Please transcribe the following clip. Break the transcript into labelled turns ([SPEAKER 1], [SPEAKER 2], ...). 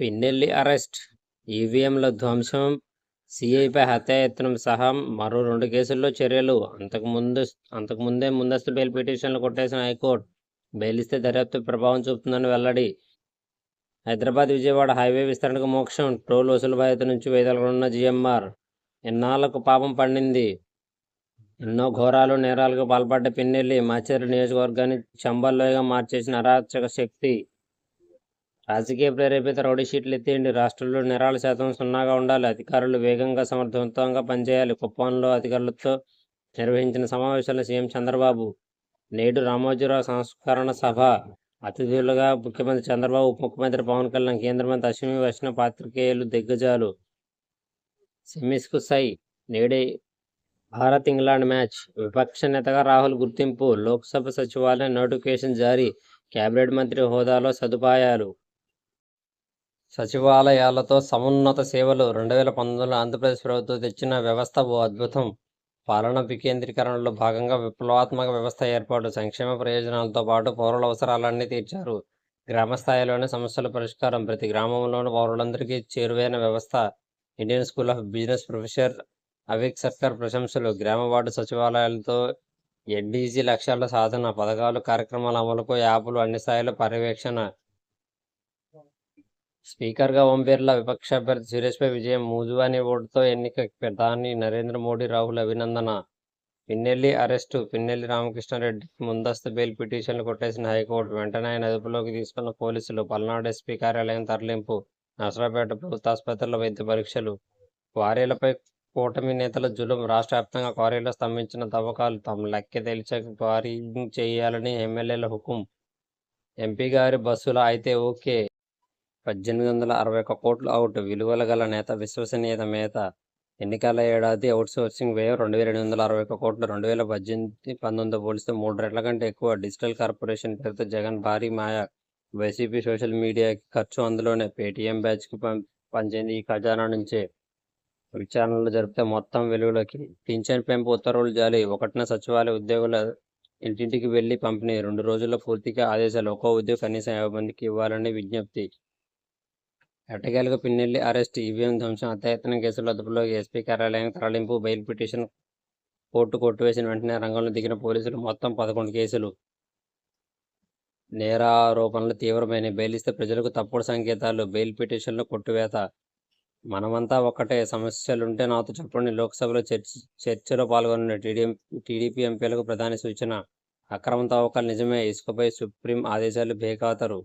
[SPEAKER 1] Pinnelli arrest. ఈవీఎంల ధ్వంసం. సిఐపై హత్యాయత్నం సహా మరో రెండు కేసుల్లో చర్యలు. అంతకు అంతకుముందే అంతకు ముందే ముందస్తు బెయిల్ పిటిషన్లు కొట్టేసిన హైకోర్టు బెయిలిస్తే దర్యాప్తు ప్రభావం చూపుతుందని వెల్లడి. హైదరాబాద్ విజయవాడ హైవే విస్తరణకు మోక్షం. టోల్ వసూలు బాధ్యత నుంచి వేదలనున్న జిఎంఆర్. ఎన్నాళ్ళకు పాపం పండింది? ఎన్నో ఘోరాలు నేరాలకు పాల్పడ్డ పిన్నెల్లి మాచేరు నియోజకవర్గాన్ని చంబల్లోయగా మార్చేసిన అరాచక శక్తి. రాజకీయ ప్రేరేపిత రౌడీ షీట్లు ఎత్తేయండి. రాష్ట్రంలో నేరాల శాతం సున్నాగా ఉండాలి. అధికారులు వేగంగా సమర్థవంతంగా పనిచేయాలి. కుప్పంలో అధికారులతో నిర్వహించిన సమావేశంలో సీఎం చంద్రబాబు నేడు రామోజీరావు సంస్కరణ సభ అతిథులుగా ముఖ్యమంత్రి చంద్రబాబు ఉప ముఖ్యమంత్రి పవన్ కళ్యాణ్ కేంద్ర మంత్రి అశ్విని వైష్ణవ్ పాత్రికేయులు దిగ్గజాలు సెమీస్కు సై నేడే భారత్ ఇంగ్లాండ్ మ్యాచ్. విపక్ష నేతగా రాహుల్ గుర్తింపు. లోక్సభ సచివాలయం నోటిఫికేషన్ జారీ. కేబినెట్ మంత్రి హోదాలో సదుపాయాలు సచివాలయాలతో సమున్నత సేవలు రెండు వేల పంతొమ్మిదిలో ఆంధ్రప్రదేశ్ ప్రభుత్వం తెచ్చిన వ్యవస్థ ఓ అద్భుతం. పాలన వికేంద్రీకరణలో భాగంగా విప్లవాత్మక వ్యవస్థ ఏర్పాటు సంక్షేమ ప్రయోజనాలతో పాటు పౌరుల అవసరాలన్నీ తీర్చారు. గ్రామ స్థాయిలోనే సమస్యల పరిష్కారం ప్రతి గ్రామంలోని పౌరులందరికీ చేరువైన వ్యవస్థ. Indian school of business professor Avik Sarkar ప్రశంసలు. గ్రామ వార్డు సచివాలయాలతో ఎన్డీజీ లక్ష్యాల సాధన పథకాలు కార్యక్రమాల అమలుకు యాప్లు అన్ని స్థాయిలో పర్యవేక్షణ. స్పీకర్గా ఓం బిర్లా విపక్ష అభ్యర్థి సురేష్పై విజయం మూజువాని ఓటుతో ఎన్నిక ప్రధాని నరేంద్ర మోడీ రాహుల్ అభినందన. పిన్నెల్లి అరెస్టు పిన్నెల్లి రామకృష్ణారెడ్డి ముందస్తు బెయిల్ పిటిషన్లు కొట్టేసిన హైకోర్టు వెంటనే ఆయన అదుపులోకి తీసుకున్న పోలీసులు పల్నాడు ఎస్పీ కార్యాలయం తరలింపు నసరాపేట ప్రభుత్వ ఆసుపత్రిలో వైద్య పరీక్షలు. క్వారీలపై కూటమి నేతల జులుం రాష్ట్ర వ్యాప్తంగా క్వారీలో స్తంభించిన తవ్వకాలు తమ లెక్క తెలిసాక క్వారీ చేయాలని ఎమ్మెల్యేల హుకుం. ఎంపీ గారి బస్సులో అయితే ఓకే. పద్దెనిమిది వందల అరవై ఒక్క కోట్లు అవుట్. విలువల గల నేత విశ్వసనీయత మేత. ఎన్నికల ఏడాది అవుట్ సోర్సింగ్ వ్యయం రెండు వేల ఎనిమిది వందల అరవై ఒక్క కోట్లు. రెండు వేల పద్దెనిమిది పంతొమ్మిది పోలిస్తే మూడు రెట్ల కంటే ఎక్కువ. డిజిటల్ కార్పొరేషన్ పేరుతో జగన్ భారీ మాయ. వైసీపీ సోషల్ మీడియాకి ఖర్చు అందులోనే. పేటీఎం బ్యాచ్కి పం పంచింది ఈ ఖజానా నుంచే. విచారణలు జరిపితే మొత్తం వెలుగులోకి. పింఛన్ పెంపు ఉత్తర్వులు జారీ. ఒకటిన సచివాలయ ఉద్యోగుల ఇంటింటికి వెళ్ళి పంపిణీ. రెండు రోజుల్లో పూర్తిగా ఆదేశాలు. ఒక్కో ఉద్యోగి కనీసం యాభై మందికి ఇవ్వాలని విజ్ఞప్తి. ఎట్టకేలకు పిన్నెల్లి అరెస్ట్ ఈవీఎం ధ్వంసం హత్యాయత్నం కేసులో అదుపులో ఎస్పీ కార్యాలయానికి తరలింపు బెయిల్ పిటిషన్ కోర్టు కొట్టివేసిన వెంటనే రంగంలో దిగిన పోలీసులు మొత్తం పదకొండు కేసులు. నేరారోపణలు తీవ్రమైన బెయిలిస్తే ప్రజలకు తప్పుడు సంకేతాలు. బెయిల్ పిటిషన్లు కొట్టివేత. మనమంతా ఒక్కటే. సమస్యలుంటే నాతో చెప్పండి. లోక్సభలో చర్చ చర్చలో పాల్గొన్న టీడీఎం టీడీపీ ఎంపీలకు ప్రధాని సూచన. అక్రమ తవ్వకాలు నిజమే. ఇసుకపై సుప్రీం ఆదేశాలు బేఖాతరు.